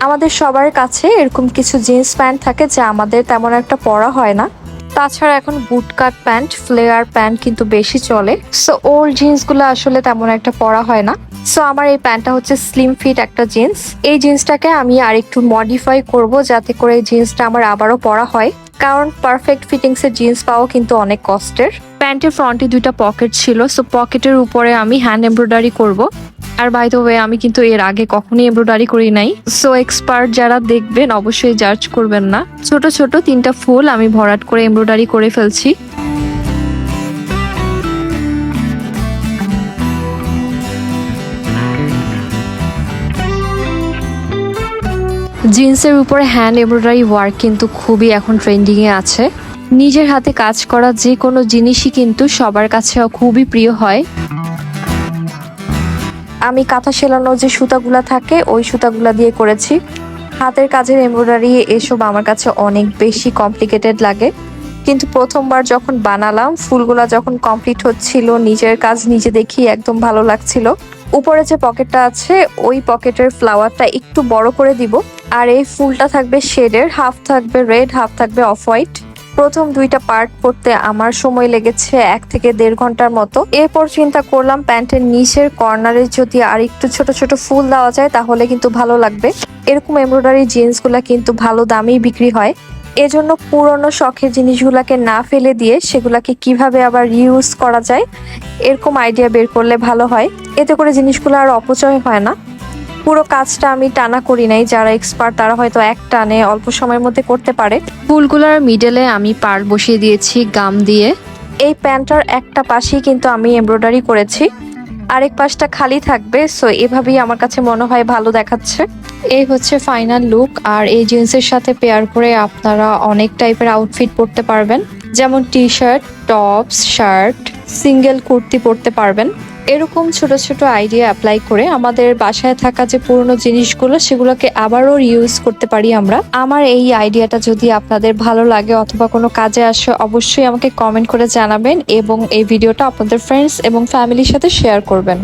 আমাদের সবার কাছে এরকম কিছু জিন্স প্যান্ট থাকে যা আমাদের তেমন একটা পরা হয় না। তাছাড়া এখন বুটকাট প্যান্ট ফ্লেয়ার প্যান্ট কিন্তু বেশি চলে। সো ওল্ড জিন্সগুলো আসলে তেমন একটা পরা হয় না। সো আমার এই প্যান্টটা হচ্ছে স্লিম ফিট একটা জিন্স। এই জিন্সটাকে আমি আর একটু মডিফাই করব যাতে করে এই জিন্সটা আমার আবারও পরা হয়। কারণ পারফেক্ট ফিটিংস এর জিন্স পাওয়া কিন্তু অনেক কষ্টের। প্যান্টের ফ্রন্টে দুইটা পকেট ছিল। সো পকেটের উপরে আমি হ্যান্ড এমব্রয়ডারি করব। আর বাই দ্য ওয়ে আমি কিন্তু এর আগে কখনোই এমব্রয়ডারি করি নাই। সো এক্সপার্ট যারা দেখবেন অবশ্যই জাজ করবেন না। ছোট ছোট তিনটা ফুল আমি ভরাট করে এমব্রয়ডারি করে ফেলছি। জিন্সের উপরে হ্যান্ড এমব্রয়ডারি ওয়ার্ক কিন্তু খুবই এখন ট্রেন্ডিং এ আছে। নিজের হাতে কাজ করা যে কোনো জিনিসই কিন্তু সবার কাছে খুবই প্রিয় হয়। আমি কাঁথা সেলানো যে সুতাগুলা থাকে, ওই সুতাগুলা দিয়ে করেছি। হাতের কাজের এমব্রয়ডারি এসব আমার কাছে অনেক বেশি কমপ্লিকেটেড লাগে। কিন্তু প্রথমবার যখন বানালাম, ফুলগুলা যখন কমপ্লিট হচ্ছিল, নিজের কাজ নিজে দেখি একদম ভালো লাগছিল। উপরে যে পকেটটা আছে, ওই পকেটের ফ্লাওয়ারটা একটু বড় করে দিব। আর এই ফুলটা থাকবে শেডের হাফ থাকবে রেড হাফ থাকবে অফ হোয়াইট প্রথম দুইটা পার্ট পড়তে আমার সময় লেগেছে এক থেকে দেড় ঘণ্টার মতো। এরপর চিন্তা করলাম প্যান্টের নিচের কর্নারে যদি আর একটু ছোট ছোট ফুল দেওয়া যায়, তাহলে কিন্তু ভালো লাগবে। এরকম এমব্রয়ডারি জিন্সগুলা কিন্তু ভালো দামেই বিক্রি হয়। এজন্য পুরনো শখের জিনিসগুলাকে না ফেলে দিয়ে সেগুলাকে কীভাবে আবার ইউজ করা যায়, এরকম আইডিয়া বের করলে ভালো হয়। এতে করে জিনিসগুলো আর অপচয় হয় না। পুরো কাজটা আমি টানা করি নাই। যারা এক্সপার্ট তারা হয়তো এক টানে অল্প সময়ের মধ্যে করতে পারে। ফুলগুলার মিডলে আমি পার্ট বসিয়ে দিয়েছি গাম দিয়ে। এই প্যান্টটার একটা পাশেই কিন্তু আমি এমব্রয়ডারি করেছি। আরেক পাশটা খালি থাকবে সো এভাবেই আমার কাছে মনে হয় ভালো দেখাচ্ছে। এই হচ্ছে ফাইনাল লুক আর এই জিন্সের সাথে পেয়ার করে আপনারা অনেক টাইপের আউটফিট পরতে পারবেন। যেমন T shirt tops shirt single kurti পরতে পারবেন। এরকম ছোট ছোট আইডিয়া অ্যাপ্লাই করে আমাদের বাসায় থাকা যে পুরনো জিনিসগুলো সেগুলোকে আবারও ইউজ করতে পারি আমরা। আমার এই আইডিয়াটা যদি আপনাদের ভালো লাগে অথবা কোনো কাজে আসে, অবশ্যই আমাকে কমেন্ট করে জানাবেন এবং এই ভিডিওটা আপনাদের ফ্রেন্ডস এবং ফ্যামিলির সাথে শেয়ার করবেন।